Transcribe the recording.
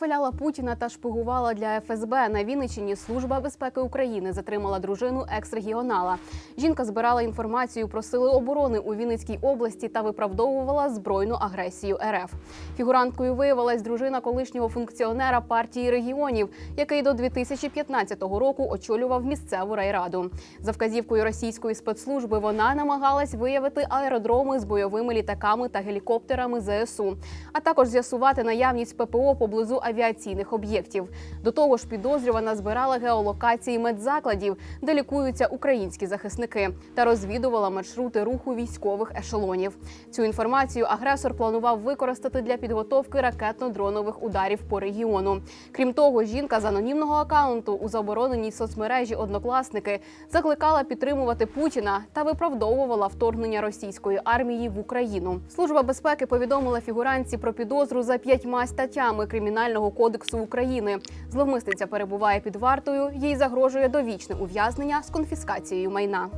вихваляла Путіна та шпигувала для ФСБ. На Вінниччині служба безпеки України затримала дружину екс-регіонала. Жінка збирала інформацію про сили оборони у Вінницькій області та виправдовувала збройну агресію РФ. Фігуранткою виявилась дружина колишнього функціонера партії регіонів, який до 2015 року очолював місцеву райраду. За вказівкою російської спецслужби вона намагалась виявити аеродроми з бойовими літаками та гелікоптерами ЗСУ, а також з'ясувати наявність ППО поблизу авіаційних об'єктів. До того ж, підозрювана збирала геолокації медзакладів, де лікуються українські захисники, та розвідувала маршрути руху військових ешелонів. Цю інформацію агресор планував використати для підготовки ракетно-дронових ударів по регіону. Крім того, жінка з анонімного акаунту у забороненій соцмережі однокласники закликала підтримувати Путіна та виправдовувала вторгнення російської армії в Україну. Служба безпеки повідомила фігуранці про підозру за п'ятьма статтями Кримінального кодексу України. Зловмисниця перебуває під вартою. Їй загрожує довічне ув'язнення з конфіскацією майна.